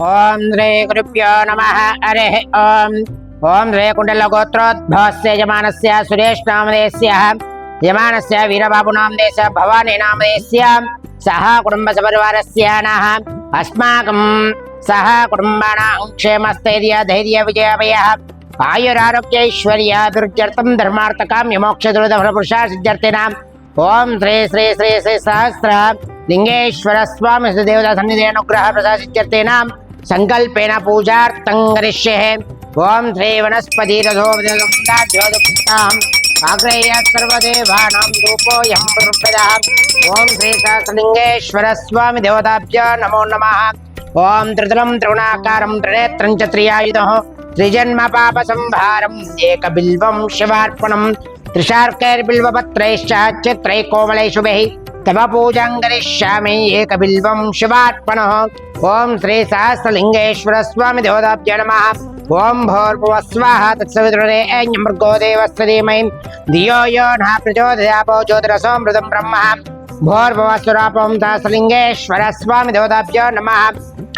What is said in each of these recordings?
ఓం శ్రీ గురుభ్యో నమ. హరి ఓం. ఓం శ్రీ కుండల గోత్రోద్భవస్య యజమానస్య సురేష్ నామదేశ్య యజమానస్య వీరబాబు నామదేశ భవానీ నామదేశ్య సహ కుటుంబ సపరివారస్య నః అస్మాకం సహ కుటుంబానాం క్షేమస్థైర్య ధైర్య విజయమయ. ఆయురారోగ్యైశ్వర్యాభివృద్ధ్యర్థం ధర్మార్థకామ్య మోక్ష దురిత ఫల పురుషా సిద్ధ్యర్థినాం. ఓం శ్రీ శ్రీ శ్రీ శ్రీ సహస్ర లింగేశ్వర స్వామి దేవతా సన్నిధి అనుగ్రహ ప్రసాదిత్యర్థేనాం संकल्पेन पूजा ओम श्री वनस्पति आग्रेय सर्वदेवानां रूपोऽयं प्रभृदः ॐ श्री सहस्रलिङ्गेश्वर नमो नमः। ॐ त्रितलं त्रिगुणाकारं त्रिनेत्रं च त्रियायुधः। त्रिजन्म एकबिल्वं शिवार्पणं। त्रिशार्कैर्बिल्वपत्रैश्च चित्रैः शुभैः तव पूजा करिष्यामि एकबिल्वं शिवात्मनः। ॐ श्री सहस्रलिंगेश्वर देवदाभ्य नमः। ॐ ओं स्वाहा तत्सवितुरे ऐन्यमृगो देवस्य धीमहि। धियो यो नः प्रचोदयापो ज्योतिरसोऽमृतं ब्रह्म। भोर्भवस्वरापं सहस्रलिङ्गेश्वर स्वामि देवदाभ्यो नमः।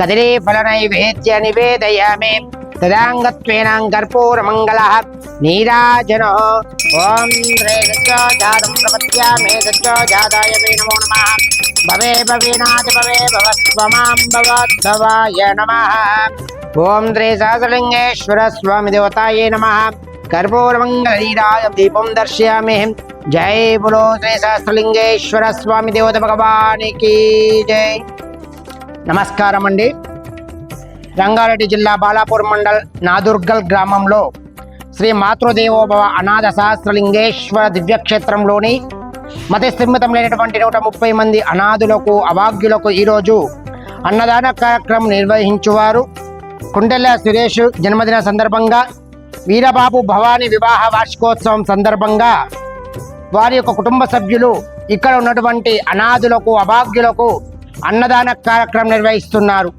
कदलीफलनैवेद्य निवेदयामि। तदाङ्गत्वेनाङ्कर्पूरमङ्गलः దేవతాభ్యో నమః కదిరీ ఫలనైవేద్య నివేదయామి తదాంగత్వేనాం కర్పూరమంగళः నీరాజనో ఓం శ్రీ సత్యోజాతం ప్రపద్యామే వే నమో నమ. భవే భవీనాథ భవే భవస్వమాం భవద్భవాయ నమ. ఓం శ్రీ సహస్రలింగేశ్వర స్వామి దేవతాయ నమ. కర్పూరమంగళీరాయ దీపం దర్శయామి. జై బులో శ్రీ సహస్రలింగేశ్వర స్వామి దేవత భగవానికి జై. నమస్కారం అండి రంగారెడ్డి జిల్లా బాలాపూర్ మండల్ నాదుర్గల్ గ్రామంలో శ్రీ మాతృదేవోభవ అనాథ సహస్రలింగేశ్వర దివ్యక్షేత్రంలోని మత స్థిమితం లేనటువంటి నూట ముప్పై మంది అనాథులకు అభాగ్యులకు ఈరోజు అన్నదాన కార్యక్రమం నిర్వహించువారు. కుండెల సురేష్ జన్మదిన సందర్భంగా వీరబాబు భవానీ వివాహ వార్షికోత్సవం సందర్భంగా వారి యొక్క కుటుంబ సభ్యులు ఇక్కడ ఉన్నటువంటి అనాథులకు అభాగ్యులకు అన్నదాన కార్యక్రమం నిర్వహిస్తున్నారు.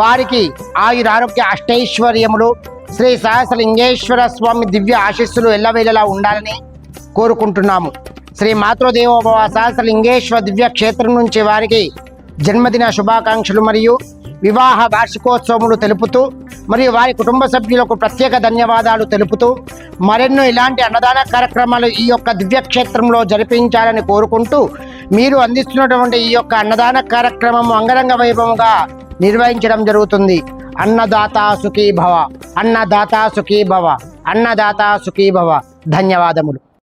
వారికి ఆయురారోగ్య అష్టైశ్వర్యములు శ్రీ సహస్రలింగేశ్వర స్వామి దివ్య ఆశీస్సులు ఎల్లవేళలా ఉండాలని కోరుకుంటున్నాము. శ్రీ మాతృదేవోభవ సహస్రలింగేశ్వర దివ్య క్షేత్రం నుంచి వారికి జన్మదిన శుభాకాంక్షలు మరియు వివాహ వార్షికోత్సవములు తెలుపుతూ మరియు వారి కుటుంబ సభ్యులకు ప్రత్యేక ధన్యవాదాలు తెలుపుతూ మరెన్నో ఇలాంటి అన్నదాన కార్యక్రమాలు ఈ యొక్క దివ్యక్షేత్రంలో జరిపించాలని కోరుకుంటూ మీరు అందిస్తున్నటువంటి ఈ యొక్క అన్నదాన కార్యక్రమం అంగరంగ వైభవంగా నిర్వహించడం జరుగుతుంది. అన్నదాత సుఖీ భవ. అన్నదాత సుఖీ భవ. అన్నదాత సుఖీ భవ. ధన్యవాదములు.